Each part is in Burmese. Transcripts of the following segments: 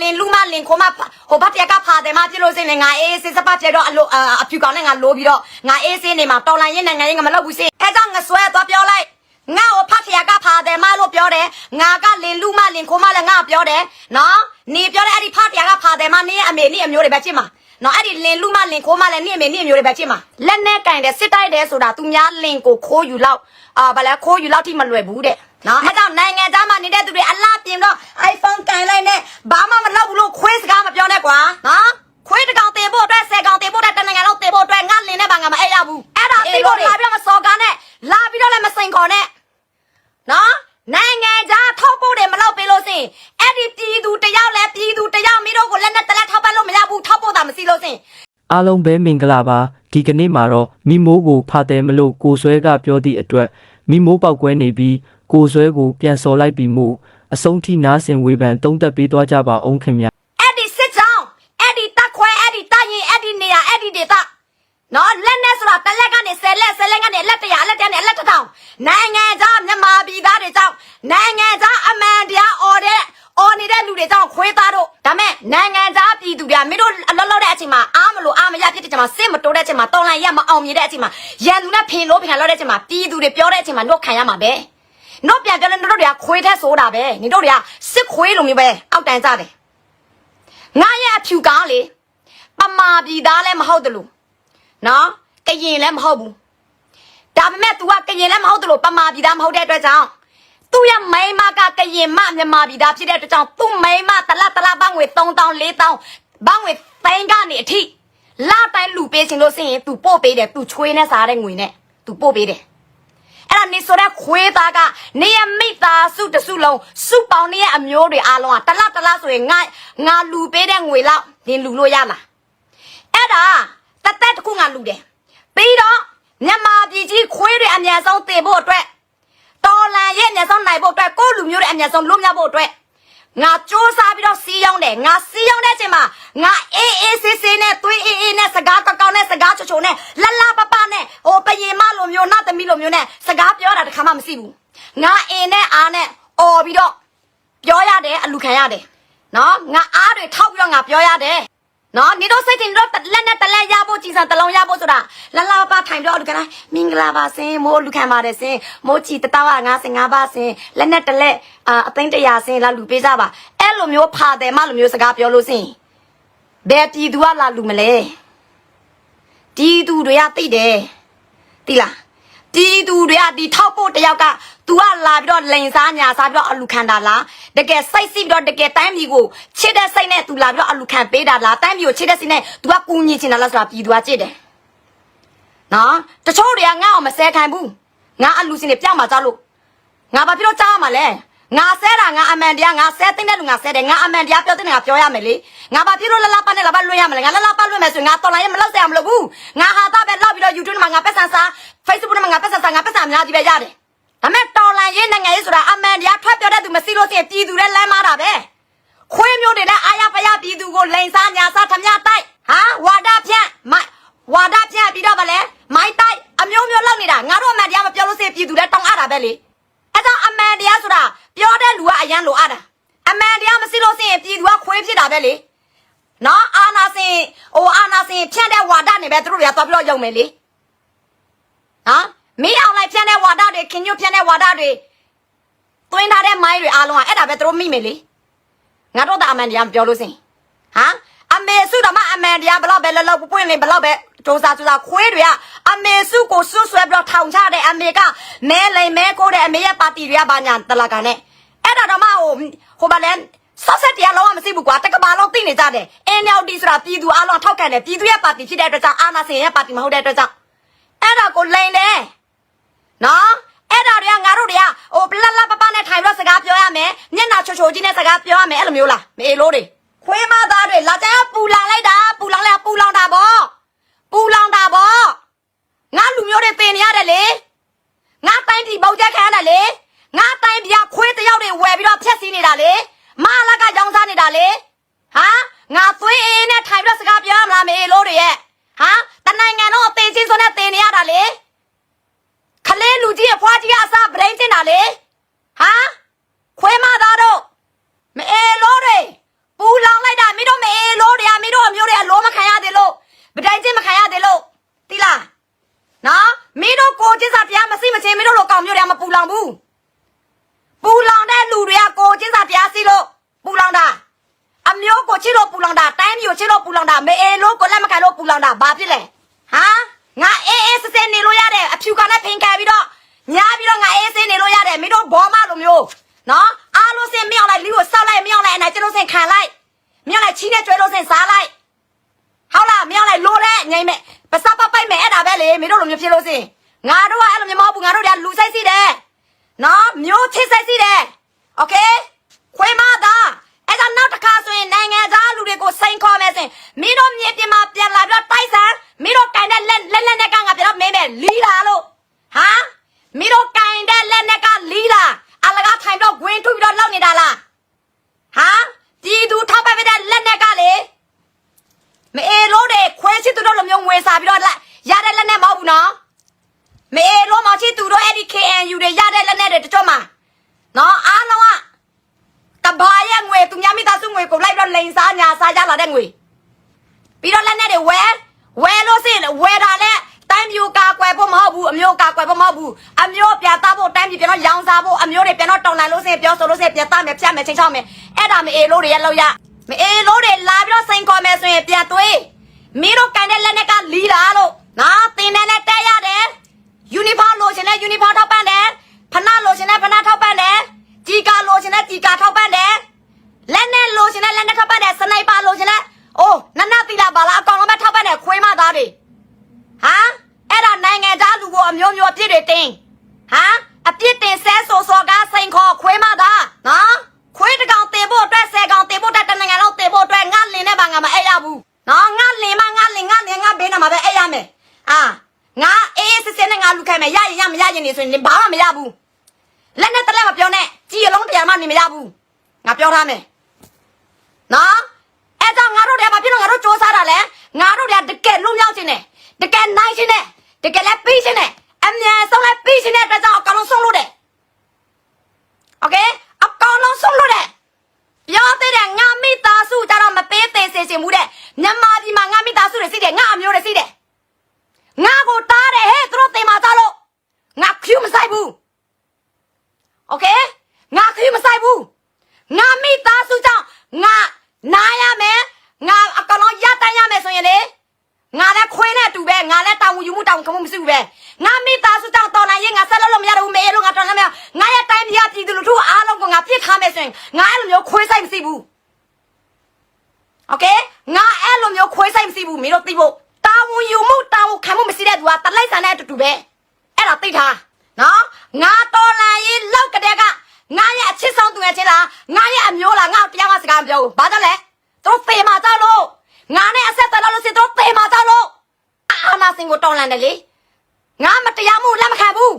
လင်လူမလင်ခိုမဟိုဘတ်တက်ကဖာတယ်မပြလို့စင်လေငါအေးစစ်စပတ်ကျတော့အလိုအဖြူကောင်နဲ့ငါလိုပြီးတော့ငါအေးစင်းနေမှာတော်လိုင်းရင်နိုင်ငံရင်ငါမလုပ်ဘူးစင်အဲကြောင့်ငါဆွဲသွားပြောလိုက်ငါ့ကိုဖတ်တက်ကဖာတယ်မလို့ပြောတယ်ငါကလင်လူမလင်ခိုမလည်းငါပြောတယ်နော်နေပြောတဲ့အဲ့ဒီဖတ်တက်ကဖာတယ်မနေအမေနေအမျိုးတွေပဲချစ်မှာနော်အဲ့ဒီလင်လူမလင်ခိုးမလည်းနေအမေနေအမျိုးတွေပဲချစ်မှာလက်နဲ့ကင်တယ်စစ်တိုက်တယ်ဆိုတာသူများလင်ကိုခိုးယူလောက်အာဗလဲခိုးယူလောက်ထိမလွယ်ဘူးတဲ့ နော်အဲကြောင့်နိုင်ငံသားမှာနေတဲ့သူတွေအလားပြင်တော့ iPhone ကင်လိုက်နဲ့ဘာမှမလုပ်ဘူးလို့ခွေးစကားမပြောနဲ့ကွာနော်ခွေးတစ်ကောင်တင်ဖို့အတွက်ဆယ်ကောင်တင်ဖို့အတွက်တနင်္ဂနွေလောက်တင်ဖို့အတွက်ငါလင်နဲ့ဘာငါမအိပ်ရဘူးအဲ့ဒါသိဖို့လာပြီးတော့မစော်ကားနဲ့လာပြီးတော့လည်းမစိန်ခေါ်နဲ့နော်နိုင်ငံသားထောက်ဖို့တယ်မလုပ်ပေးလို့စင်အဲ့ဒီပြည်သူတယောက်လဲပြည်သူတယောက်မိတို့ကိုလက်နဲ့တလက်ထောက်ပတ်လို့မရဘူးထောက်ဖို့တာမရှိလို့စင်အားလုံးပဲမင်္ဂလာပါဒီကနေ့မှာတော့မိမိုးကိုဖာတယ်မလို့ကိုဆွဲကပြောသည့်အတွက်မိမိုးပေါက်ကွဲနေပြီး ကိုဆွဲကိုပြန်စော်လိုက်ပြီးမှုအဆုံးထိနားဆင်ဝေဖန်တုံးသက်ပေးသွားကြပါအောင်ခင်ဗျာအဲ့ဒီစစ်ကြောင်းအဲ့ဒီတက်ခွဲအဲ့ဒီတက်ရင်အဲ့ဒီနေရာအဲ့ဒီဒေသနော်လက်နဲ့ဆိုတာတစ်လက်ကနေဆယ်လက်ဆယ်လက်ကနေလက်တရာလက်တရာနဲ့လက်တစ်ထောင်နိုင်ငံသားမြန်မာပြည်သားတွေကြောင့်နိုင်ငံသားအမှန်တရားអော်တဲ့អော်နေတဲ့လူတွေကြောင့်ခွေးသားတို့ဒါမဲ့နိုင်ငံသားပြည်သူတွေကမင်းတို့အလောလောတဲ့အချိန်မှာအားမလို့အားမရဖြစ်တဲ့အချိန်မှာစစ်မတိုးတဲ့အချိန်မှာတော်လိုင်းရမအောင်မြင်တဲ့အချိန်မှာရန်သူနဲ့ဖင်လို့ဖင်လောက်တဲ့အချိန်မှာပြည်သူတွေပြောတဲ့အချိန်မှာတို့ခံရမှာပဲ တို့ပြန်ပြောလဲတို့တွေကခွေးတဲ့ဆိုတာပဲနေတို့တွေကစစ်ခွေးလိုမျိုးပဲအောက်တန်းကြတယ် ငါရဲ့အဖြူကားလေပမာပြည်သားလည်းမဟုတ်တယ်လို့နော်ကရင်လည်းမဟုတ်ဘူးဒါပေမဲ့ तू ကကရင်လည်းမဟုတ်တယ်လို့ပမာပြည်သားမဟုတ်တဲ့အတွက်ကြောင့်သူ့ရဲ့မိန်းမကကရင်မမြန်မာပြည်သားဖြစ်တဲ့အတွက်ကြောင့်သူ့မိန်းမတလတလဘငွေ3000 4000ဘငွေသိန်းကနေအထိလာတိုင်းလူပေးချင်လို့စရင် तू ပို့ပေးတယ် तू ချွေးနဲ့စားတဲ့ငွေနဲ့ तू ပို့ပေးတယ် အဲ့ဒါနေဆိုတဲ့ခွေးသားကနေရမိသားစုတစုလုံးစုပေါင်းနေရဲ့အမျိုးတွေအားလုံးကတလတလဆိုရင်ငါငါလူပေးတဲ့ငွေလောက်နင်လူလို့ရလားအဲ့ဒါတသက်တစ်ခုငါလူတယ်ပြီးတော့မြန်မာပြည်ကြီးခွေးတွေအများဆုံးတင်ဖို့အတွက်တော်လန်ရဲ့အများဆုံးနိုင်ဖို့အတွက်ကိုယ့်လူမျိုးတွေအများဆုံးလွတ်မြောက်ဖို့အတွက်ငါစ조사ပြီးတော့စီးရောက်တယ်ငါစီးရောက်တဲ့အချိန်မှာငါအေးအေးဆေးဆေးနဲ့သွေးအေးအေးနဲ့စကားကောက်ကောက်နဲ့စကားချိုချိုနဲ့လလပပနဲ့ဟိုပရင်မ လိုမျိုးနတ်သမီးလိုမျိုးနဲ့စကားပြောတာတစ်ခါမှမရှိဘူးငါအင်းနဲ့အားနဲ့អော်ပြီးတော့ပြောရတယ်အလူခံရတယ်နော်ငါအားတွေထောက်ပြီးတော့ငါပြောရတယ်နော်နေတော့စိတ်တင်တော့လက်နဲ့တလက်ရဖို့ကြည်စံတလုံးရဖို့ဆိုတာလလပပထိုင်ပြောလူကလားမင်္ဂလာပါစင်မိုးလူခံပါတယ်စင်မိုးချီတတောက်55ပါစင်လက်နဲ့တလက်အာအသိန်း100စင်လာလူပေးစားပါအဲ့လိုမျိုးဖာတယ်မလိုမျိုးစကားပြောလို့စင်ဘယ်ပြည်သူကလာလူမလဲပြည်သူတွေကသိတယ်သိလား ပြည်သူတွေကဒီထောက်ဖို့တယောက်က तू ကလာပြီးတော့လိန်စားညာစားပြီးတော့အလူခံတာလားတကယ်စိတ်စီးပြီးတော့တကယ်တိုင်းပြည်ကိုချစ်တဲ့စိတ်နဲ့ तू လာပြီးတော့အလူခံပေးတာလားတိုင်းပြည်ကိုချစ်တဲ့စိတ်နဲ့ तू ကကူညီချင်တာလားဆိုတာပြည်သူကကြည့်တယ်နော်တချို့တွေကငါ့အောင်မဆဲခံဘူးငါအလူစင်တွေပြောင်းมาကြလို့ငါဘာဖြစ်လို့ကြားရမှာလဲ ငါဆဲတာငါအမှန်တရားငါဆဲသိတဲ့လူငါဆဲတယ်ငါအမှန်တရားပြောတဲ့ငါပြောရမယ်လေငါဘာဖြစ်လို့လလပတ်နဲ့လပတ်လွှင့်ရမလဲငါလလပတ်လွှင့်မယ်ဆိုရင်ငါတော်လိုင်းရမလောက်ဆဲရမလို့ဘူးငါဟာသားပဲလောက်ပြီးတော့ YouTube မှာငါပတ်စံစား Facebook မှာငါပတ်စံစားငါပတ်စံအများကြီးပဲရတယ်ဒါမဲ့တော်လိုင်းရေးနိုင်ငံရေးဆိုတာအမှန်တရားထွက်ပြောတဲ့သူမရှိလို့ရှိရင်ပြည်သူလည်းလမ်းမာတာပဲခွေးမျိုးတွေနဲ့အာရပရပြည်သူကိုလိန်စားညာစားထမတိုက်ဟာဝါဒဖြန့်မိုက်ဝါဒဖြန့်ပြီးတော့ဗလဲမိုက်တိုက်အမျိုးမျိုးလောက်နေတာငါတို့အမှန်တရားမပြောလို့ရှိရင်ပြည်သူလည်းတောင်းအပ်တာပဲလေအဲ့တော့အမှန်တရားဆိုတာ ပြောတဲ့လူကအရန်လိုအပ်တာအမှန်တရားမရှိလို့ရှိရင်ပြည်သူကခွေးဖြစ်တာပဲလေနော်အာနာစင်ဟိုအာနာစင်ဖြန့်တဲ့ဝါဒနေပဲသူတို့တွေကသွားပြီးတော့ယုံမယ်လေနော်မီးအောင်လိုက်ဖြန့်တဲ့ဝါဒတွေခင်ညွတ်ဖြန့်တဲ့ဝါဒတွေတွင်းထားတဲ့မိုင်းတွေအားလုံးကအဲ့ဒါပဲသူတို့မိမယ်လေငါတို့ကအမှန်တရားမပြောလို့စင်ဟာအမေစုတော့မှအမှန်တရားဘလောက်ပဲလောလောပွပွင့်နေဘလောက်ပဲ စူးစားစူးစားခွေးတွေကအမေစုကိုဆွဆွဲပြီးတော့ထောင်ချတဲ့အမေကမဲလိမ်မဲကိုတဲ့အမေရဲ့ပါတီတွေကဘာညာတလာကန်နဲ့အဲ့ဒါတော့မှဟိုဟိုဘာလဲဆော့ဆက်တရားလုံးဝမရှိဘူးကွာတကဘာလုံးသိနေကြတယ်အင်းရောက်ဒီဆိုတာပြည်သူအားလုံးထောက်ခံတယ်ပြည်သူရဲ့ပါတီဖြစ်တဲ့အတွက်ကြောင့်အာနာစင်ရဲ့ပါတီမဟုတ်တဲ့အတွက်ကြောင့်အဲ့ဒါကိုလိမ်တယ်နော်အဲ့ဒါတွေကငါတို့တွေကဟိုပလလပပနဲ့ထိုင်ပြီးတော့စကားပြောရမယ်မျက်နှာချိုချိုကြီးနဲ့စကားပြောရမယ်အဲ့လိုမျိုးလားမေလို့တွေခွေးမသားတွေလာကြပူလာလိုက်တာပူလောင်လိုက်ပူလောင်တာဗော ပူလောင်တာဗောငါလူမျိုးတွေပင်နေရတယ်လေငါတိုင်းပြည်ပေါက်ချက်ခံရတယ်လေငါတိုင်းပြည်ကခွေးတယောက်တွေဝယ်ပြီးတော့ဖျက်ဆီးနေတာလေမလာကရောင်းစားနေတာလေဟာငါသွေးအေးနဲ့ထိုင်ပြီးတော့စကားပြောရမလားမေလို့တွေရဲ့ဟာတနိုင်ငံတော့အသေးချင်းဆိုနဲ့တင်နေရတာလေ ခလေးလူကြီးအဖွားကြီးအစားဗရိန်တင်တာလေဟာခွဲမသားတို့မအေလို့တွေပူလောင် လောင်တာတိုင်းမျိုး ချစ်လို့ပူလောင်တာမေအေလို့ကိုလက်မခံလို့ပူလောင်တာဘာဖြစ်လဲဟာငါအေးအေးစစနေလို့ရတယ်အဖြူကနဲ့ဖင်ခံပြီးတော့ညာပြီးတော့ငါအေးစင်းနေလို့ရတယ်မင်းတို့ဘောမလိုမျိုးနော်အားလို့စင်မြောက်လိုက်လီကိုစောက်လိုက်မြောက်လိုက်အနိုင်ကျလို့စင်ခံလိုက်မြောက်လိုက်ချီးနဲ့ကျွဲလို့စင်စားလိုက်ဟုတ်လားမြောက်လိုက်လိုလဲငိမ့်မဲ့ပစပ်ပပိုက်မဲ့အဲ့ဒါပဲလေမင်းတို့လိုမျိုးဖြစ်လို့စင်ငါတို့ကအဲ့လိုမျိုးမဟုတ်ဘူးငါတို့ကလူဆိုင်စီတယ်နော်မျိုးချစ်ဆိုင်စီတယ်โอเค ခွေးမသား အဲ့ဒါနောက်တစ်ခါဆိုရင်နိုင်ငံသားလူတွေကိုစိန်ခေါ်မယ်ဆိုရင်မင်းတို့မြေပြင်မှာပြန်လာပြီးတော့တိုက်ဆန်မင်းတို့ကင်တဲ့လက်လက်လက်နဲ့ကငါပြန်တော့မင်းပဲလီလာလို့ဟာမင်းတို့ကင်တဲ့လက်နဲ့ကလီလာအလကားထိုင်တော့ဂွင်းထုပြီးတော့လောက်နေတာလားဟာပြည်သူထောက်ပံ့ပေးတဲ့လက်နဲ့ကလေမအေလို့တဲ့ခွဲချစ်သူတို့လိုမျိုးငွေစားပြီးတော့လက်ရတဲ့လက်နဲ့မဟုတ်ဘူးနော်မအေလို့မောင်ချစ်သူတို့အဲ့ဒီ KNU တွေရတဲ့လက်နဲ့တွေတချို့မှာနော်အားလုံးက တဘာရဲ့ငွေသူများမိသားစုငွေကိုလိုက်တော့လိန်စားညာစားကြလာတဲ့ငွေပြီးတော့လက်နဲ့တွေဝဲဝဲလို့စိဝဲတာနဲ့တိုင်းမျိုးကာကွယ်ဖို့မဟုတ်ဘူးအမျိုးကာကွယ်ဖို့မဟုတ်ဘူးအမျိုးပြသဖို့တိုင်းပြည်ပြန်တော့ရောင်စားဖို့အမျိုးတွေပြန်တော့တောင်းလိုက်လို့စိ ပြောဆိုလို့စိပြသမယ်ဖြတ်မယ်ချင်းချောက်မယ်အဲ့ဒါမအေလို့တွေရဲ့လောက်ရမအေလို့တွေလာပြီးတော့စိန်ခေါ်မယ်ဆိုရင်ပြန်သွေးမင်းတို့ကန်တဲ့လက်နဲ့ကလီလာလို့နော်တင်တဲ့နဲ့တက်ရတယ်ယူနီဖောင်းလိုချင်တဲ့ယူနီဖောင်းထောက်ပံ့တယ်ဖနာလိုချင်တဲ့ဖနာထောက်ပံ့တယ်ကြီးကာလိုချင်တဲ့ကြီးကာထောက်ပံ့တယ်လက်နဲ့လိုချင်တဲ့လက်နဲ့ထောက်ပတ်တဲ့စနိုက်ပါလိုချင်တဲ့အိုးနနတီလာပါလားအကောင်လုံးပဲထောက်ပတ်တဲ့ခွေးမသားတွေဟာအဲ့ဒါနိုင်ငံသားလူကိုအမျိုးမျိုးအပြစ်တွေတင်ဟာ အပြစ်တင်ဆဲဆိုစောကားစိန်ခေါ်ခွေးမသားနော်ခွေးတစ်ကောင်တင်ဖို့အတွက်ဆယ်ကောင်တင်ဖို့အတွက်တစ်နိုင်ငံလုံးတင်ဖို့အတွက်ငါလင်နဲ့ပါငါမအဲ့ရဘူးနော်ငါလင်မငါလင်ငါလင်ငါဘေးနာမှာပဲအဲ့ရမယ်အာငါအေးအေးစစ်စစ်နဲ့ငါလူခိုင်မယ်ရရင်ရမရရင်နေဆိုရင်ဘာမှမရဘူးလက်နဲ့တလက်မပြောနဲ့ကြည်ရလုံးတရားမှနေမရဘူးငါပြောထားမယ်နော်အဲ့တော့ငါတို့တွေကဘာဖြစ်လို့ငါတို့စ조사တာလဲငါတို့တွေကတကယ်လုံရောက်ခြင်းနဲ့တကယ်နိုင်ခြင်းနဲ့တကယ်လည်းပြီးခြင်းနဲ့ အမြန်ဆုံးလည်းပြီးခြင်းနဲ့အတွက်ကြောင့်အကောင်လုံးဆုံးလို့တယ်โอเคအကောင်လုံးဆုံးလို့တယ်ပြောသေးတယ်ငါမိသားစုကြတော့မပေးသေးစေချင်ဘူးတဲ့မြန်မာပြည်မှာငါမိသားစုတွေရှိတယ်ငါအမျိုးတွေရှိတယ်ငါကိုတားတယ်ဟဲ့သူတို့တင်มาကြလို့ငါခွူမဆိုင်ဘူးโอเคငါခွူမဆိုင်ဘူး ငါမိသားစုကြောင့်ငါနားရမယ်ငါအကောင်လုံးရတန်းရမယ်ဆိုရင်လေ ငါလည်းခွေးနဲ့အတူပဲငါလည်းတောင်ဝင်ယူမှုတောင်ကမှုမရှိဘူးပဲငါမိသားစုကြောင့်တော်နိုင်ရင်ငါဆက်လို့လို့မရတော့ဘူးမေလို့ငါတော်လည်းမရငါရဲ့တိုင်းပြည်ပြည်သူလူထုအားလုံးကိုငါပြစ်ထားမယ်ဆိုရင်ငါအဲ့လိုမျိုးခွေးဆိုင်မရှိဘူးโอเคငါအဲ့လိုမျိုးခွေးဆိုင်မရှိဘူးမင်းတို့သိဖို့တောင်ဝင်ယူမှုတောင်ခံမှုမရှိတဲ့သူကတလိုက်ဆန်တဲ့အတူတူပဲအဲ့ဒါသိထားနော်ငါတော်လာရင်လောက်ကတဲ့က ငါရဲ့အချစ်ဆုံးသူငယ်ချင်းလားငါရဲ့အမျိုးလားငါ့ကိုတရားမစကားမပြောဘူးဘာကြောင့်လဲသူတို့ဖေမာကြောက်လို့ ငါနဲ့အဆက်တက်လို့စင်သူတို့ဖေမာကြောက်လို့အာနာစင်ကိုတောင်းလန်တယ်လေငါမတရားမှုလက်မခံဘူး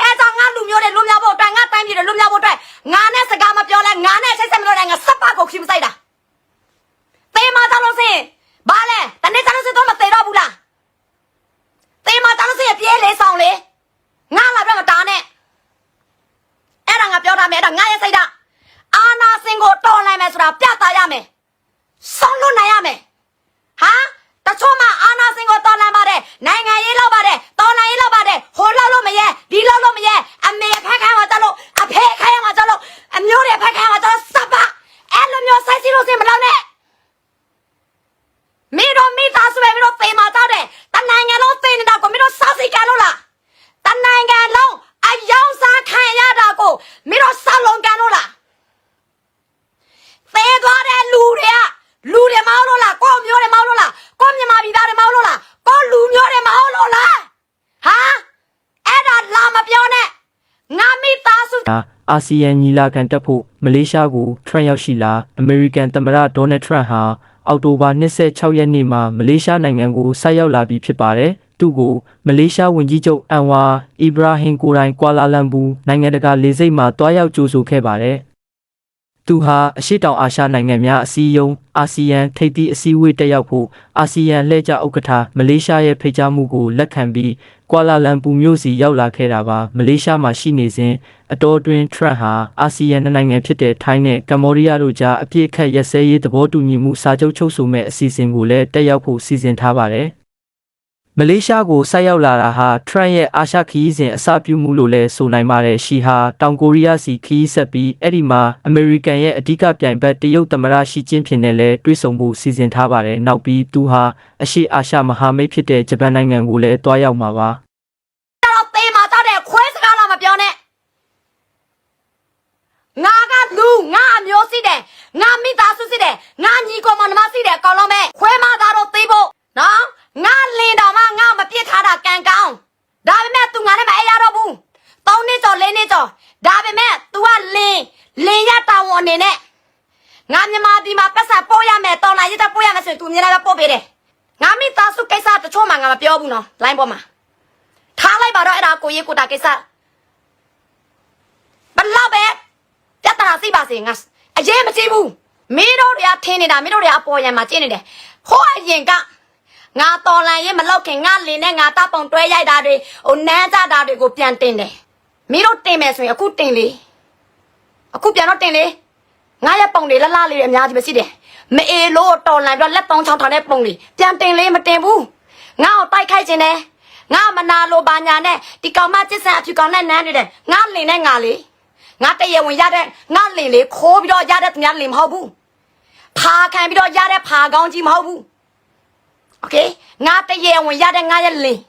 အဲကြောင့်ငါလူမျိုးတွေလွတ်မြောက်ဖို့အတွက်ငါတိုင်းပြည်တွေလွတ်မြောက်ဖို့အတွက်ငါနဲ့စကားမပြောလဲငါနဲ့အဆက်ဆက်မလို့လည်းငါစပ်ပါကိုခိမဆိုင်တာဖေမာကြောက်လို့စင်ဘာလဲတနေ့ကြောက်လို့စင်တော့မသေးတော့ဘူးလားဖေမာကြောက်လို့စင်ပြေးလေဆောင်လေငါလာပြမတားနဲ့အဲ့ဒါငါပြောထားမယ်အဲ့ဒါငါရဲ့စိတ်ဓာတ်အာနာစင်ကိုတော်လိုက်မယ်ဆိုတာပြသရမယ်ဆုံးလို့နိုင်ရမယ် ဟာတချို့မှအာနာစင်ကိုတော်လိုက်ပါတယ်နိုင်ငံရေးလောက်ပါတယ်တော်လိုက်ရေးလောက်ပါတယ်ဟိုလောက်လို့မရဲဒီလောက်လို့မရဲအမေဖက်ခိုင်းမှာကြလို့အဖေခိုင်းမှာကြလို့အမျိုးတွေဖက်ခိုင်းမှာကြလို့စပ်ပါအဲ့လိုမျိုးစိုက်စီလို့စင်မလောက်နဲ့မင်းတို့မိသားစုပဲမင်းတို့သေမာတော့တယ်တနိုင်ငံလုံးသေနေတာကိုမင်းတို့စောက်စီကန်လို့လား တနိုင်ငံလုံးအယောင်စားခံရတာကိုမင်းတို့ဆောက်လုံးကန်လို့လားသေသွားတဲ့လူတွေကလူတွေမဟုတ်လို့လားကိုယ့်မျိုးတွေမဟုတ်လို့လားကိုယ့်မြန်မာပြည်သားတွေမဟုတ်လို့လားကိုယ့်လူမျိုးတွေမဟုတ်လို့လားဟာအဲ့ဒါလာ မပြောနဲ့ငါမိသားစုဒါအာဆီယံညီလာခံတက်ဖို့မလေးရှားကိုထရန့်ရောက်ရှိလာအမေရိကန်သမ္မတဒေါ်နယ်ထရန့်ဟာအောက်တိုဘာ26ရက်နေ့မှာမလေးရှားနိုင်ငံကိုဆိုက်ရောက်လာပြီးဖြစ်ပါတယ်။သူ့ကိုမလေးရှားဝန်ကြီးချုပ်အန်ဝါအီဘရာဟင်ကိုရိုင်ကွာလာလမ်ပူနိုင်ငံတကာလေဆိပ်မှာတွားရောက်ကြိုဆိုခဲ့ပါတယ်။ သူဟာအရှိတောင်အာရှနိုင်ငံများအစည်းအရုံးအာဆီယံထိပ်သီးအစည်းအဝေးတက်ရောက်ဖို့အာဆီယံလှည့်ကျဥက္ကဋ္ဌမလေးရှားရဲ့ဖိတ်ကြားမှုကိုလက်ခံပြီးကွာလာလမ်ပူမြို့စီရောက်လာခဲ့တာပါမလေးရှားမှာရှိနေစဉ်အတော်တွင်ထရန့်ဟာအာဆီယံနိုင်ငံဖြစ်တဲ့ထိုင်းနဲ့ကမ္ဘောဒီးယားတို့ကြားအပြည့်အခက်ရက်စဲရေးသဘောတူညီမှုစာချုပ်ချုပ်ဆိုမဲ့အစီအစဉ်ကိုလည်းတက်ရောက်ဖို့စီစဉ်ထားပါတယ် မလေးရှားကိုဆိုက်ရောက်လာတာဟာထရန့်ရဲ့အာရှခီးစဉ်အစပြုမှုလို့လည်းဆိုနိုင်ပါတယ်ရှီဟာတောင်ကိုရီးယားစီခီးဆက်ပြီးအဲ့ဒီမှာအမေရိကန်ရဲ့အဓိကပြိုင်ဘက်တရုတ်သမ္မတရှီကျင်းဖျင်နဲ့လည်းတွေ့ဆုံမှုစီစဉ်ထားပါတယ်နောက်ပြီးသူဟာအရှေ့အာရှမဟာမိတ်ဖြစ်တဲ့ဂျပန်နိုင်ငံကိုလည်းတွားရောက်မှာပါတော့သေးမှာတော့တဲ့ခွဲစကားတော့မပြောနဲ့ငါကလူငါအမျိုးစီတယ်ငါမိသားစုစီတယ်ငါညီကောင်မနှမစီတယ်အကောင်လုံးပဲခွဲမသားတော့သေးဖို့နော်ငါလင်းတော်မှငါမပြစ်ထားတာကံကောင်းဒါပေမဲ့ तू ငါနဲ့မအေးရတော့ဘူး၃နှစ်ကျော်၄နှစ်ကျော်ဒါပေမဲ့ तू ကလင်းလင်းရတာဝန်အနေနဲ့ငါမြန်မာပြည်မှာပတ်စံပို့ရမယ်တော်လာရတဲ့ပို့ရမယ်ဆိုရင် तू မြန်မာပဲပို့ပေးတယ်ငါမိသားစုကိစ္စတချို့မှငါမပြောဘူးနော်လိုင်းပေါ်မှာထားလိုက်ပါတော့အဲ့ဒါကိုရေးကိုတာကိစ္စဘလောက်ပဲပြဿနာသိပါစေငါအရေးမကြည့်ဘူးမင်းတို့တွေကထင်းနေတာမင်းတို့တွေကအပေါ်ရံမှာကျင်းနေတယ်ဟိုအရင်ကငါတော်လန်ရင်မလောက်ခင်ငါလင်းနဲ့ငါတပ်ပုံတွဲရိုက်တာတွေဟိုနန်းကြတာတွေကိုပြန်တင်တယ်မင်းတို့တင်မယ်ဆိုရင်အခုတင်လေအခုပြန်တော့တင်လေငါရဲ့ပုံတွေလှလှလေးတွေအများကြီးပဲရှိတယ် မအေလို့တော်လန်ပြီးတော့လက်သုံးချောင်းထောင်တဲ့ပုံတွေပြန်တင်လေမတင်ဘူးငါ့ကိုတိုက်ခိုက်ခြင်းတယ် ငါမနာလိုပါညာနဲ့ဒီကောင်မကျစ်ဆန်အဖြူကောင်နဲ့နန်းနေတယ်ငါလင်နဲ့ငါလေငါတရဝင်ရတဲ့ငါလင်လေခိုးပြီးတော့ရတဲ့သူများလင်မဟုတ်ဘူးဖာခံပြီးတော့ရတဲ့ဖာကောင်းကြီးမဟုတ်ဘူးโอเคငါတရဝင်ရတဲ့ငါရဲ့လင်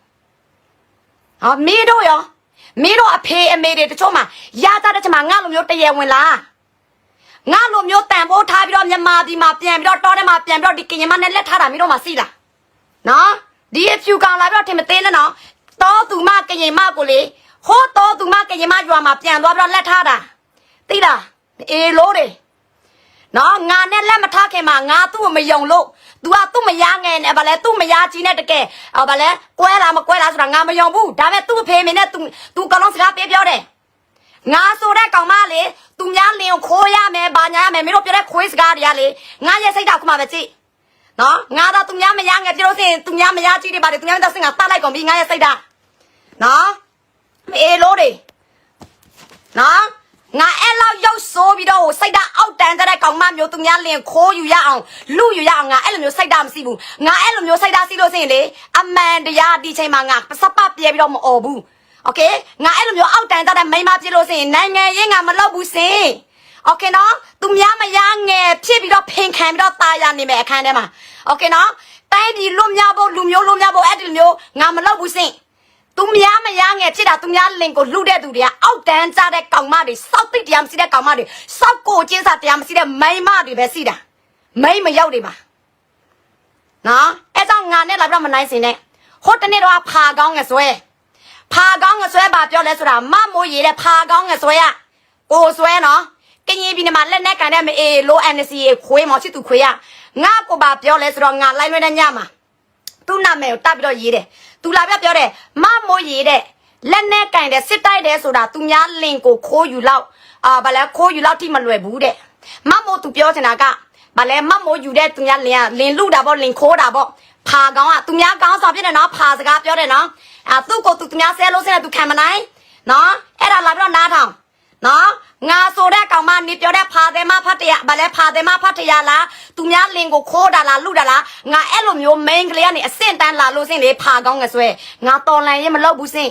ဟာမီးတို့ရောမီးတို့အဖေအမေတွေတချို့မှရတာတဲ့ချက်မှငါလိုမျိုးတရဝင်လားငါလိုမျိုးတန်ဖိုးထားပြီးတော့ ား မြန်မာပြည်မှာပြန်ပြီးတော့တောထဲမှာပြန်ပြီးတော့ဒီကရင်မနဲ့လက်ထားတာမီးတို့မှစီလား နော်ဒီအဖြူကောင်လာပြီးတော့ထင်မသေးနဲ့နော်တောသူမကရင်မကိုလေဟိုးတောသူမကရင်မရွာမှာပြန်သွားပြီးတော့လက်ထားတာသိလားအေးလို့တယ်နော်ငါနဲ့လက်မထားခင်မှာငါသူ့ကိုမယုံလို့ तू ကသူ့မရငယ်နဲ့ဗာလဲသူ့မရကြီးနဲ့တကယ်ဟောဗာလဲကွဲလားမကွဲလားဆိုတာငါမယုံဘူးဒါပေမဲ့သူ့အဖေမင်းနဲ့ तू तू ကလုံးစကားပြောပြောတယ် ငါဆိုတဲ့ကောင်မလေသူများလင်ကိုခိုးရမယ်ဘာညာရမယ်မင်းတို့ပြောတဲ့ခွေးစကားတွေကလေငါရဲ့စိတ်ဓာတ်ခုမှပဲကြည့်နော်ငါတော့သူများမရငယ်ပြလို့စရင်သူများမရကြည့်တယ်ပါတယ်သူများတော့စင်ကတတ်လိုက်ကုန်ပြီငါရဲ့စိတ်ဓာတ်နော်အေးလို့တွေနော်ငါအဲ့လောက်ရုပ်ဆိုးပြီးတော့ဟိုစိတ်ဓာတ်အောက်တန်းတဲ့ကောင်မမျိုးသူများလင်ခိုးယူရအောင်လူယူရအောင်ငါအဲ့လိုမျိုးစိတ်ဓာတ်မရှိဘူးငါအဲ့လိုမျိုးစိတ်ဓာတ်ရှိလို့စရင်လေအမှန်တရားဒီချိန်မှာငါပစပပြဲပြီးတော့မអော်ဘူး โอเคငါအဲ့လိုမျိုးအောက်တန်းတဲ့မိန်းမပြလို့စရင်နိုင်ငံရေးငါမလုပ်ဘူးစင် โอเคနော်သူများမရငယ်ဖြစ်ပြီးတော့ဖင်ခံပြီးတော့ตายရနေမယ်အခန်းထဲမှာโอเคနော်တိုင်းပြည်လွတ်မြောက်ဖို့လူမျိုးလွတ်မြောက်ဖို့အဲ့ဒီလိုမျိုးငါမလုပ်ဘူးစင်သူများမရငယ်ဖြစ်တာသူများလင်ကိုလှုတဲ့သူတွေကအောက်တန်းကြတဲ့ကောင်မတွေစောက်တိတ်တရားမရှိတဲ့ကောင်မတွေစောက်ကိုကျင်းစာတရားမရှိတဲ့မိန်းမတွေပဲစီတာမိန်းမရောက်တွေပါနော်အဲ့ကြောင့်ငါနဲ့လာပြီးတော့မနိုင်စင်နဲ့ဟိုတနေ့တော့ဖာကောင်းငယ်ဆွဲ ဖာကောင်းငယ်ဆွဲပါပြောလဲဆိုတာမမိုးရည်တဲ့ဖာကောင်းငယ်ဆွဲရကိုဆွဲနော်ကရင်ပြည်နယ်မှာလက်နဲ့ကန်တဲ့မအေးလို NC ခွေးမော်ချစ်သူခွေးရငါကိုပါပြောလဲဆိုတော့ငါလိုက်လွှဲတဲ့ညမှာသူ့နာမည်ကိုတပ်ပြီးတော့ရေးတယ်သူလာပြပြောတယ်မမိုးရေးတဲ့လက်နဲ့ကန်တဲ့စစ်တိုက်တဲ့ဆိုတာသူများလင်ကိုခိုးယူလောက်အာဗလဲခိုးယူလောက်တိမလွယ်ဘူးတဲ့မမိုးသူပြောချင်တာကဗလဲမမိုးယူတဲ့သူများလင်ကလင်လူတာပေါ့လင်ခိုးတာပေါ့ ဖာကောင်းကသူများကောင်းဆောင်ဖြစ်တယ်နော်ဖာစကားပြောတယ်နော်အာသူ့ကိုသူသူများဆဲလို့ဆဲတယ်သူခံမနိုင်နော်အဲ့ဒါလာပြီးတော့နားထောင်နော်ငါဆိုတဲ့ကောင်မနေပြောတဲ့ဖာတယ်မဖတ်တရဗလဲဖာတယ်မဖတ်တရလားသူများလင်ကိုခိုးတာလားလူတာလားငါအဲ့လိုမျိုး main ကလေးကနေအဆင့်တန်းလာလို့စင်လေဖာကောင်းငဆွဲငါတော်လန်ရင်မလုပ်ဘူးစင်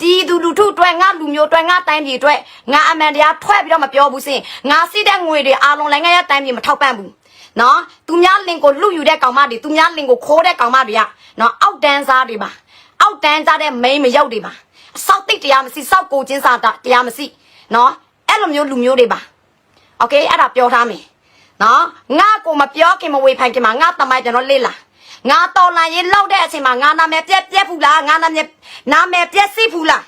တီသူလူထုအတွက်ငါလူမျိုးအတွက်ငါတိုင်းပြည်အတွက်ငါအမှန်တရားထွက်ပြီးတော့မပြောဘူးစင်ငါစီးတဲ့ငွေတွေအားလုံးလည်းငါရဲ့တိုင်းပြည်မထောက်ပံ့ဘူး နော်သူများလင်ကိုလူယူတဲ့ကောင်မတွေသူများလင်ကိုခိုးတဲ့ကောင်မတွေကနော်အောက်တန်းစားတွေပါအောက်တန်းစားတဲ့ main မရောက်တွေပါအဆောက်တိတ်တရားမရှိစောက်ကိုချင်းစားတာတရားမရှိ နော်အဲ့လိုမျိုးလူမျိုးတွေပါโอเคအဲ့ဒါပြောထားမယ်နော်ငါကိုမပြောခင်မဝေဖန်ခင်မှာငါတမိုင်းကျွန်တော်လေးလာငါတော်လန်ရင်လောက်တဲ့အချိန်မှာငါနာမည်ပြက်ပြက်ဘူးလားငါနာမည်နာမည်ပြက်စီဘူးလား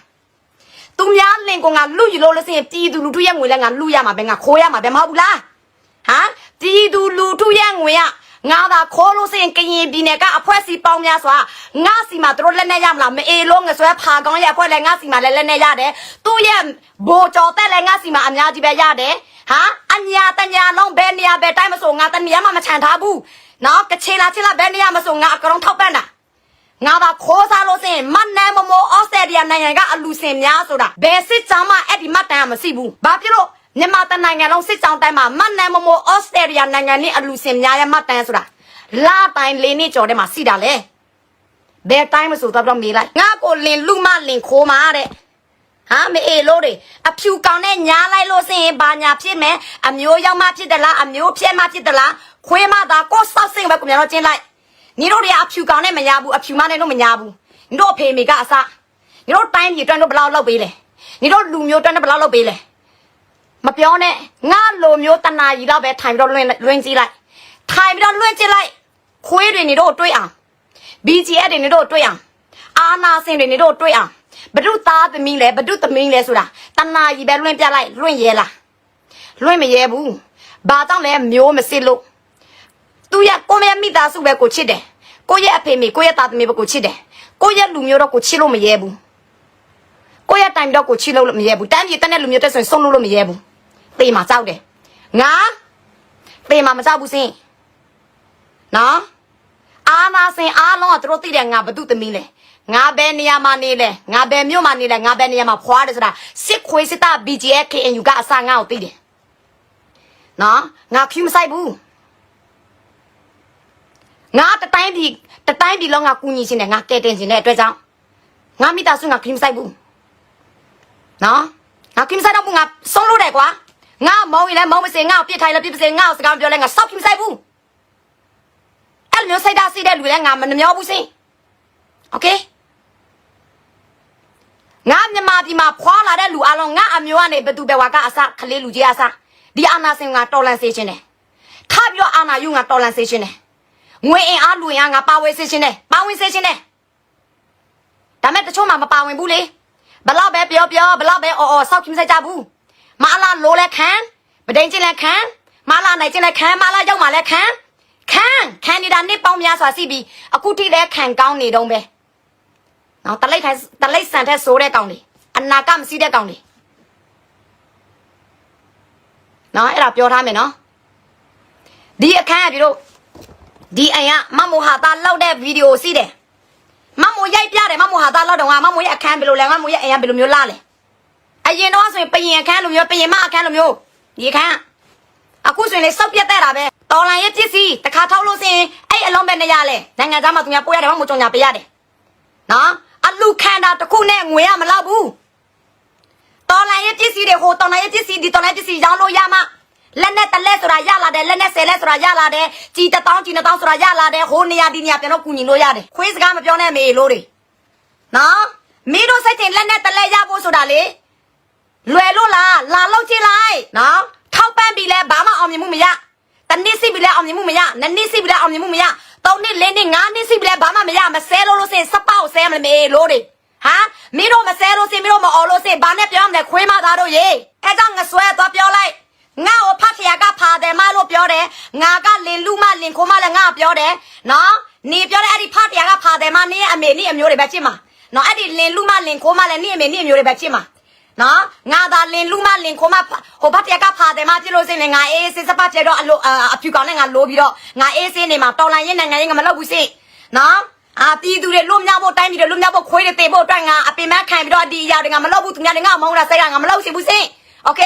သူများလင်ကိုငါလူယူလို့လို့စရင်ပြည်သူလူထုရဲ့ငွေလဲငါလူရမှာပဲငါခိုးရမှာပဲမဟုတ်ဘူးလား ဟမ်ပြည်သူလူထုရဲ့ငွေကငါသာခိုးလို့စရင်ကရင်ပြည်နယ်ကအဖွဲစီပေါင်းများစွာငါစီမှာသူတို့လက်နဲ့ရမလားမအေလို့ငဆွဲဖာကောင်းရဲ့အဖွဲလဲငါစီမှာလဲလက်နဲ့ရတယ်သူ့ရဲ့ဘိုးကျော်တက်လဲငါစီမှာအများကြီးပဲရတယ်ဟာအညာတညာလုံးဘယ်နေရာဘယ်တိုင်းမဆိုငါတနေရာမှမချန်ထားဘူးနော်ကချေလာချေလာဘယ်နေရာမဆိုငါအကောင်ထောက်ပံ့တာငါသာခိုးစားလို့စရင်မတ်နန်မမောဩစတြေးလျနိုင်ငံကအလူစင်များဆိုတာဘယ်စစ်ကြောင်းမှအဲ့ဒီမတ်တန်ကမရှိဘူးဘာဖြစ်လို့ မြန်မာတနိုင်ငံလုံးစစ်ကြောင်းတိုင်းမှာမတ်နန်မမောဩစတြေးလျနိုင်ငံနဲ့အလူစင်များရဲ့မတ်တန်ဆိုတာလာတိုင်းလေးနှစ်ကျော်ထဲမှာစီတာလေဘယ်တိုင်းမဆိုတော့တော့မေးလိုက်ငါကိုလင်လူမလင်ခိုးမာတဲ့ဟာမေအေလို့တွေအဖြူကောင်နဲ့ညားလိုက်လို့စရင်ဘာညာဖြစ်မယ်အမျိုးရောက်မှဖြစ်တယ်လားအမျိုးဖြစ်မှဖြစ်တယ်လားခွေးမသာကိုစောက်စင်ပဲကိုမြန်တော့ကျင်းလိုက်ညီတို့တွေကအဖြူကောင်နဲ့မရဘူးအဖြူမနဲ့တော့မညာဘူးညီတို့အဖေမိကအစညီတို့တိုင်းပြည်အတွက်တော့ဘယ်လောက်လောက်ပေးလဲညီတို့လူမျိုးအတွက်တော့ဘယ်လောက်လောက်ပေးလဲ မပြောနဲ့ငါလိုမျိုးတနာကြီးတော့ပဲထိုင်ပြီးတော့လွင်လွင်ကြည့်လိုက်ထိုင်ပြီးတော့လွင်ကြည့်လိုက်ခွေးတွေနေတော့တွေးအောင် BGF တွေနေတော့တွေးအောင်အာနာစင်တွေနေတော့တွေးအောင်ဘဒုသားသမီးလဲဘဒုသမီးလဲဆိုတာတနာကြီးပဲလွင်ပြလိုက်လွင်ရဲလားလွင်မရဲဘူးဘာတော့လဲမျိုးမစစ်လို့သူရကိုမရမိသားစုပဲကိုချစ်တယ်ကိုရဲ့အဖေမိကိုရဲ့သားသမီးပဲကိုချစ်တယ်ကိုရဲ့လူမျိုးတော့ကိုချစ်လို့မရဲဘူးကိုရဲ့တိုင်တော့ကိုချစ်လို့မရဲဘူးတိုင်းပြည်တက်တဲ့လူမျိုးတက်ဆိုရင်ဆုံးလို့လို့မရဲဘူး တေးမှာကြောက်တယ်ငါတေးမှာမကြောက်ဘူးစင်နော်အာနာစင်အားလုံးကသူတို့သိတယ်ငါဘသူသမီးလဲငါဘယ်နေရာမှာနေလဲငါဘယ်မြို့မှာနေလဲငါဘယ်နေရာမှာဖွားတယ်ဆိုတာစစ်ခွေးစစ်တာ BGF KNU ကအစားငါ့ကိုသိတယ်နော်ငါဖြူမဆိုင်ဘူးငါတတိုင်းဒီတတိုင်းဒီလုံးငါကူညီရှင်တယ်ငါကဲတင်ရှင်တဲ့အတွက်ကြောင့်ငါမိသားစုငါခရီးမဆိုင်ဘူးနော်ငါကိမဆိုင်တော့ဘူးငါဆုံးလို့တယ်ကွာ ငါမောင်းရင်လည်းမောင်းမစင်ငါ့ကိုပြစ်ထိုင်လည်းပြစ်ပစင်ငါ့ကိုစကားမပြောလဲငါစောက်ကိမဆိုင်ဘူးအဲ့လိုမျိုးစိတ်ဓာတ်စိတ်တဲ့လူလည်းငါမနှမျောဘူးစင်โอเคငါမြန်မာပြည်မှာဖွာလာတဲ့လူအလုံးငါအမျိုးကနေဘသူဘဝကအစခလေးလူကြီးအစဒီအာနာစင်ငါတော်လန်စေခြင်းတယ်ထပ်ပြီးတော့အာနာယူငါတော်လန်စေခြင်းတယ်ငွေအင်အားလူအင်အားငါပါဝေစေခြင်းတယ်ပါဝင်စေခြင်းတယ်ဒါမဲ့တချို့မှမပါဝင်ဘူးလေ ဘလောက်ပဲပြောပြောဘလောက်ပဲအော်အော်စောက်kimsai ကြဘူး မလာလိုလဲခံပဒိန်ချင်းလဲခံမလာနိုင်ချင်းလဲခံမလာရောက်မှလဲခံခံခံနေတာနှစ်ပေါင်းများစွာစီပြီးအခုထိလဲခံကောင်းနေတော့ပဲနော်တလိတ်ထိုင်တလိတ်ဆန်တဲ့ဆိုးတဲ့ကောင်တွေအနာကမစီးတဲ့ကောင်တွေနော်အဲ့ဒါပြောထားမယ်နော်ဒီအခန်းကပြီတို့ဒီအိမ်ကမမိုဟာတာလောက်တဲ့ဗီဒီယိုစီးတယ်မမိုရိုက်ပြတယ်မမိုဟာသားလောက်တော့ငါမမိုရဲ့အခန်းဘယ်လိုလဲငါမိုရဲ့အိမ်ကဘယ်လိုမျိုးလာလဲ အရင်တော့ဆိုရင်ပရင်အခန်းလိုမျိုးပရင်မအခန်းလိုမျိုးဒီအခန်းအခုဆိုရင်လေစောက်ပြတ်တဲ့တာပဲတော်လန်ရဲ့ပစ္စည်းတစ်ခါထောက်လို့စရင်အဲ့အလုံးပဲနေရလဲနိုင်ငံသားမှာသူများပို့ရတယ်မမိုကြုံညာပေးရတယ်နော်အလူခန္ဓာတစ်ခုနဲ့ငွေရမလောက်ဘူးတော်လန်ရဲ့ပစ္စည်းတွေဟိုတော်လန်ရဲ့ပစ္စည်းဒီတော်လန်ပစ္စည်းရောင်းလို့ရမှာလက်နဲ့တလက်ဆိုတာရလာတယ်လက်နဲ့ဆယ်လက်ဆိုတာရလာတယ်ជីတတောင်းជីနှစ်တောင်းဆိုတာရလာတယ်ဟိုနေရာဒီနေရာပြန်တော့ကူညီလို့ရတယ်ခွေးစကားမပြောနဲ့မေလို့တွေနော်မင်းတို့စိတ်တင်လက်နဲ့တလဲရဖို့ဆိုတာလေ လွယ်လို့လားလာလောက်ကြည့်လိုက်နော်ထောက်ပံ့ပြီလဲဘာမှအောင်မြင်မှုမရတနည်းစီပြီလဲအောင်မြင်မှုမရနည်းနည်းစီပြီလဲအောင်မြင်မှုမရသုံးနှစ်လေးနှစ်ငါးနှစ်စီပြီလဲဘာမှမရမဆဲလို့လို့စင်စပောက်ဆဲမလို့မေလို့တွေဟာမင်းတို့မဆဲလို့စင်မင်းတို့မအော်လို့စင်ဘာနဲ့ပြောမလဲခွေးမသားတို့ရေအဲကြောင့်ငဆွဲသွားပြောလိုက်ငါ့ကိုဖတ်ထရကဖာတယ်မလို့ပြောတယ်ငါကလင်လူမလင်ခိုးမလည်းငါပြောတယ်နော်နေပြောတဲ့အဲ့ဒီဖတ်ထရကဖာတယ်မနင်းအမေနင်းအမျိုးတွေပဲချစ်မှာနော်အဲ့ဒီလင်လူမလင်ခိုးမလည်းနေ့အမေနေ့အမျိုးတွေပဲဖြစ်မှာ နော်ငါသာလင်လူမလင်ခိုးမဟိုဘတ်တရကဖာတယ်မဖြစ်လို့စင်လေငါအေးစစ်စပတ်ကျတော့အလိုအဖြူကောင်နဲ့ငါလိုပြီးတော့ငါအေးစင်းနေမှာတော်လန်ရင်နိုင်ငံရင်ငါမလုပ်ဘူးစိနော်အာပြည်သူတွေလွတ်မြောက်ဖို့တိုင်းပြည်တွေလွတ်မြောက်ဖို့ခွေးတွေတေဖို့အတွက်ငါအပင်မခံပြီးတော့ဒီအရာတွေငါမလုပ်ဘူးသူများတွေငါမဟုတ်တာစိတ်ကငါမလုပ်စီဘူးစိโอเค